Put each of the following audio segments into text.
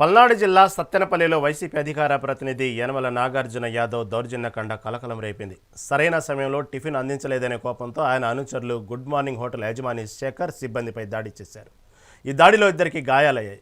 పల్నాడు జిల్లా సత్తెనపల్లిలో వైసీపీ అధికార ప్రతినిధి యనమల నాగార్జున యాదవ్ దౌర్జన్యకాండ కలకలం రేపింది. సరైన సమయంలో టిఫిన్ అందించలేదనే కోపంతో ఆయన అనుచరులు గుడ్ మార్నింగ్ హోటల్ యజమాని శేఖర్ సిబ్బందిపై దాడి చేశారు. ఈ దాడిలో ఇద్దరికి గాయాలయ్యాయి.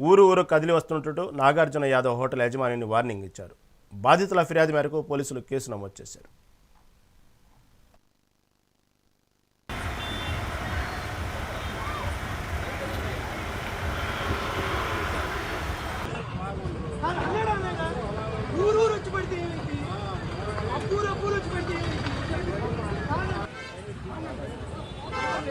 ఊరు ఊరు కదిలి వస్తుంటూ నాగార్జున యాదవ్ హోటల్ యజమానిని వార్నింగ్ ఇచ్చారు. బాధితుల ఫిర్యాదు మేరకు పోలీసులు కేసు నమోదు చేశారు.